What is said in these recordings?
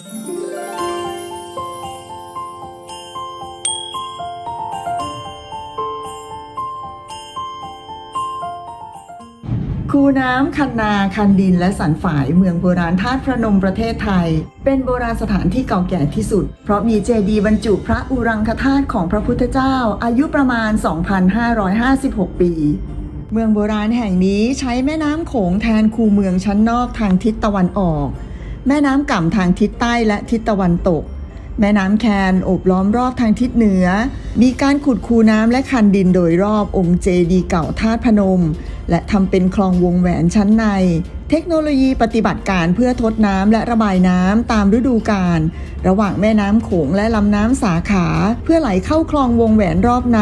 คูน้ำคันนาคันดินและสันฝายเมืองโบราณธาตุพระนมประเทศไทย เป็นโบราณสถานที่เก่าแก่ที่สุด เพราะมีเจดีย์บรรจุพระอุรังคธาตุของพระพุทธเจ้า อายุประมาณ 2,556 ปี เมืองโบราณแห่งนี้ใช้แม่น้ำโขงแทนคูเมืองชั้นนอกทางทิศตะวันออก แม่น้ำก่ำทางทิศใต้และทิศตะวันตก แม่น้ำแคนโอบล้อมรอบทางทิศเหนือ มีการขุดคูน้ำและคันดินโดยรอบองค์เจดีย์เก่าธาตุพนม และทำเป็นคลองวงแหวนชั้นใน เทคโนโลยีปฏิบัติการเพื่อทดน้ำและระบายน้ำตามฤดูกาลระหว่างแม่น้ำโขงและลำน้ำสาขา เพื่อไหลเข้าคลองวงแหวนรอบใน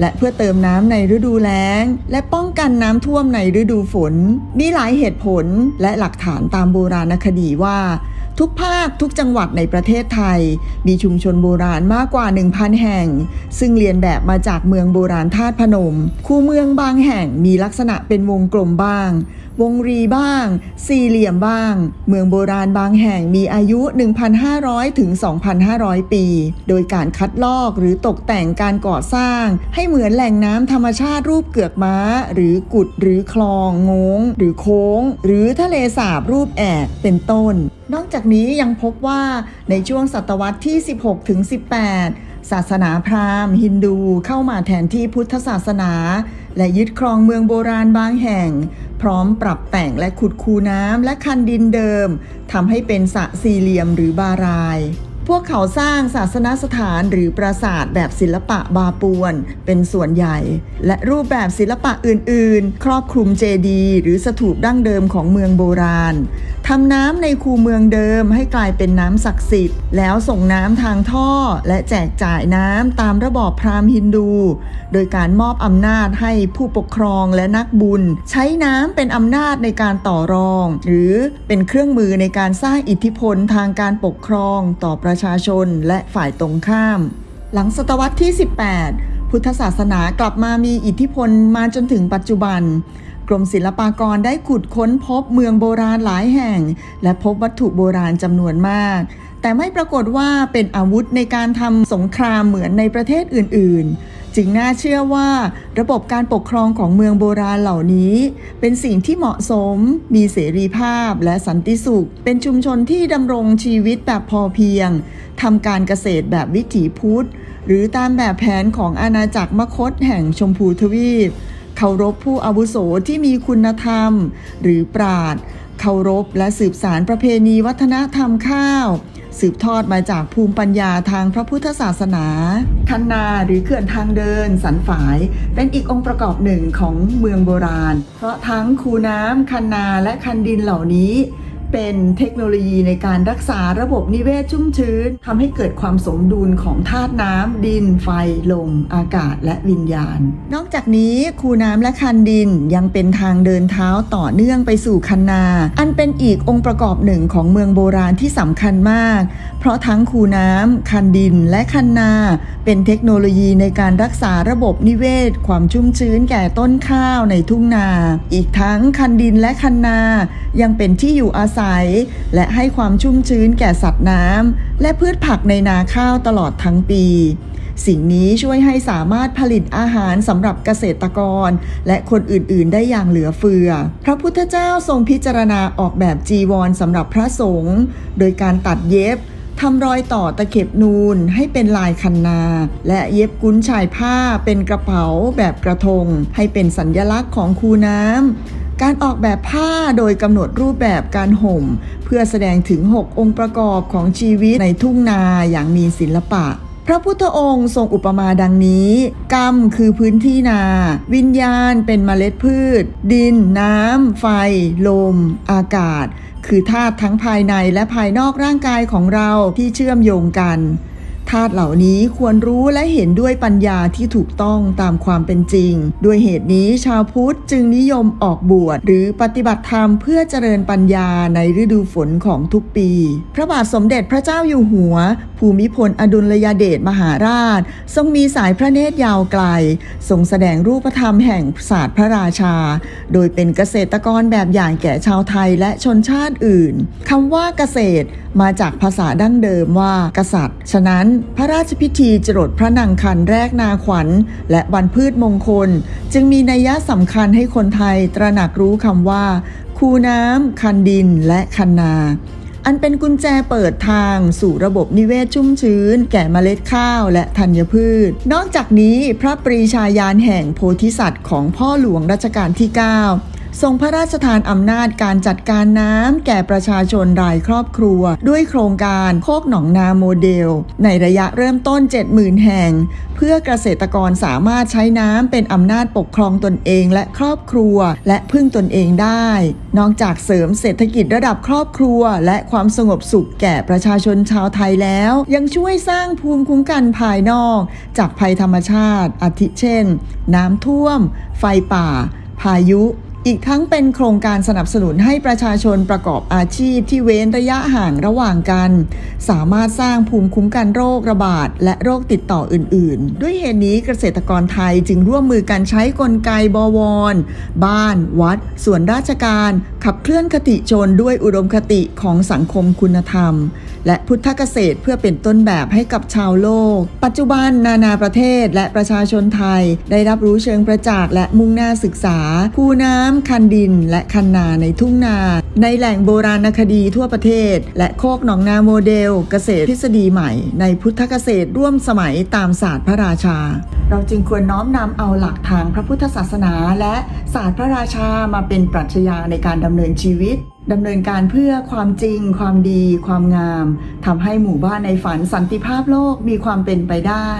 และเพื่อเติมน้ำในฤดูแล้ง และป้องกันน้ำท่วมในฤดูฝน มีหลายเหตุผลและหลักฐานตามโบราณคดีว่า ทุกภาคทุกจังหวัดในประเทศไทย มีชุมชนโบราณมากกว่า 1,000 แห่ง ซึ่งเรียนแบบมาจากเมืองโบราณธาตุพนม คูเมืองบางแห่งมีลักษณะเป็นวงกลมบ้าง วงรีบ้าง สี่เหลี่ยมบ้าง เมืองโบราณบางแห่งมีอายุ 1,500 ถึง 2,500 ปี โดยการคัดลอกหรือตกแต่งการก่อสร้าง ให้เหมือนแหล่งน้ำธรรมชาติรูปเกือกม้า หรือกุดหรือคลองงง หรือโค้ง หรือทะเลสาบรูปแอกเป็นต้น นอกจากนี้ยังพบว่าในช่วงศตวรรษที่ 16 ถึง 18ศาสนาพราหมณ์ ฮินดูเข้ามาแทนที่พุทธศาสนา และยึดครองเมืองโบราณบางแห่ง พร้อมปรับแต่งและขุดคูน้ำและคันดินเดิมทำให้เป็นสระสี่เหลี่ยมหรือบาราย พวกเขาสร้างศาสนสถานหรือปราสาทแบบศิลปะบาปวน เป็นส่วนใหญ่ และรูปแบบศิลปะอื่น ๆ ครอบคลุมเจดีหรือสถูปดั้งเดิมของเมืองโบราณทำน้ำในคูเมืองเดิมให้กลายเป็นน้ำศักดิ์สิทธิ์ แล้วส่งน้ำทางท่อและแจกจ่ายน้ำตามระบอบพราหมณ์ฮินดู โดยการมอบอำนาจให้ผู้ปกครองและนักบุญ ใช้น้ำเป็นอำนาจในการต่อรอง หรือเป็นเครื่องมือในการสร้างอิทธิพลทางการปกครองต่อประชาชนและฝ่ายตรงข้าม หลังศตวรรษที่ 18 พุทธศาสนากลับมามีอิทธิพลมาจนถึงปัจจุบัน กรมศิลปากรได้ขุดค้นพบเมืองโบราณหลายแห่ง และพบวัตถุโบราณจำนวนมาก แต่ไม่ปรากฏว่าเป็นอาวุธในการทำสงครามเหมือนในประเทศอื่นๆ จึงน่าเชื่อว่าระบบการปกครองของเมืองโบราณเหล่านี้ เป็นสิ่งที่เหมาะสม มีเสรีภาพและสันติสุข เป็นชุมชนที่ดำรงชีวิตแบบพอเพียงทำการเกษตรแบบวิถีพุทธ หรือตามแบบแผนของอาณาจักรมคตแห่งชมพูทวีปเคารพผู้อาวุโสที่มีคุณธรรม หรือปราดเคารพและสืบสารประเพณีวัฒนธรรมข้าว สืบทอดมาจากภูมิปัญญาทางพระพุทธศาสนา คันนาหรือเขื่อนทางเดิน สันฝาย เป็นอีกองค์ประกอบหนึ่งของเมืองโบราณ เพราะทั้งคูน้ำคันนาและคันดินเหล่านี้ เป็นเทคโนโลยีในการรักษาระบบนิเวศชุ่มชื้นทำให้เกิดความสมดุลของธาตุน้ำดิน ไฟ ลม อากาศและวิญญาณ นอกจากนี้คูน้ำและคันดินยังเป็นทางเดินเท้าต่อเนื่องไปสู่คันนา อันเป็นอีกองค์ประกอบหนึ่งของเมืองโบราณที่สำคัญมาก เพราะทั้งคูน้ำคันดินและคันนา เป็นเทคโนโลยีในการรักษาระบบนิเวศ ความชุ่มชื้นแก่ต้นข้าวในทุ่งนา อีกทั้งคันดินและคันนา ยังเป็นที่อยู่อาศัยและให้ความชุ่มชื้นแก่สัตว์น้ำและพืชผักในนาข้าวตลอดทั้งปี สิ่งนี้ช่วยให้สามารถผลิตอาหารสำหรับเกษตรกร และคนอื่นๆ ได้อย่างเหลือเฟือ พระพุทธเจ้าทรงพิจารณาออกแบบจีวรสำหรับพระสงฆ์โดยการตัดเย็บทำรอยต่อตะเข็บนูนให้เป็นลายคันนา และเย็บกุ้นชายผ้าเป็นกระเป๋าแบบกระทง ให้เป็นสัญญลักษณ์ของคูน้ำ การออกแบบผ้าโดยกำหนดรูปแบบการห่ม เพื่อแสดงถึง 6 องค์ประกอบของชีวิตในทุ่งนาอย่างมีศิลปะ พระพุทธองค์ทรงอุปมาดังนี้ กรรมคือพื้นที่นา วิญญาณเป็นเมล็ดพืช ดิน น้ำ ไฟ ลม อากาศ คือธาตุทั้งภายในและภายนอกร่างกายของเราที่เชื่อมโยงกัน ทาสเหล่านี้ควรรู้และเห็นด้วยปัญญาที่ถูกต้องตามความเป็นจริง ด้วยเหตุนี้ชาวพุทธจึงนิยมออกบวชหรือปฏิบัติธรรมเพื่อเจริญปัญญาในฤดูฝนของทุกปี พระบาทสมเด็จพระเจ้าอยู่หัว ภูมิพลอดุลยเดชมหาราช ทรงมีสายพระเนตรยาวไกล ทรงแสดงรูปธรรมแห่งศาสตร์พระราชา โดยเป็นเกษตรกรแบบอย่างแก่ชาวไทยและชนชาติอื่นคำว่าเกษตรมาจากภาษาดั้งเดิมว่ากษัตริย์ ฉะนั้นพระราชพิธีจรดพระนางคันแรกนาขวัญ และวันพืชมงคล จึงมีนัยยะสำคัญให้คนไทยตระหนักรู้คำว่า คูน้ำคันดินและคันนา อันเป็นกุญแจเปิดทางสู่ระบบนิเวศชุ่มชื้น แก่เมล็ดข้าวและธัญพืช นอกจากนี้พระปรีชาญาณแห่งโพธิสัตว์ของพ่อหลวงรัชกาลที่ 9 ทรงพระราชทานอำนาจการจัดการน้ำแก่ประชาชนรายครอบครัว ด้วยโครงการโคกหนองนาโมเดล ในระยะเริ่มต้น 70,000 แห่ง เพื่อเกษตรกรสามารถใช้น้ำเป็นอำนาจปกครองตนเองและครอบครัว และพึ่งตนเองได้ นอกจากเสริมเศรษฐกิจระดับครอบครัว และความสงบสุขแก่ประชาชนชาวไทยแล้ว ยังช่วยสร้างภูมิคุ้มกันภายนอก จากภัยธรรมชาติอาทิเช่น น้ำท่วม ไฟป่า พายุ อีกทั้งเป็นโครงการสนับสนุนให้ประชาชนประกอบอาชีพที่เว้นระยะห่างระหว่างกัน สามารถสร้างภูมิคุ้มกันโรคระบาด และโรคติดต่ออื่น ๆ ด้วยเหตุนี้เกษตรกรไทยจึงร่วมมือกันใช้กลไกบวร บ้าน วัด ส่วนราชการ ขับเคลื่อนคติชนด้วยอุดมคติของสังคมคุณธรรม และพุทธเกษตรเพื่อเป็นต้นแบบให้กับชาวโลก ปัจจุบันนานาประเทศและประชาชนไทย ได้รับรู้เชิงประจักษ์และมุ่งหน้าศึกษาคูน้ำคันดินและคันนาในทุ่งนา ในแหล่งโบราณคดีทั่วประเทศ และโคกหนองนาโมเดล เกษตรทฤษฎีใหม่ ในพุทธเกษตรร่วมสมัยตามศาสตร์พระราชา เราจึงควรน้อมนำเอาหลักทางพระพุทธศาสนา และศาสตร์พระราชามาเป็นปรัชญาในการดำเนินชีวิตดำเนินการเพื่อความจริง ความดี ความงามทำให้หมู่บ้านในฝันสันติภาพโลกมีความเป็นไปได้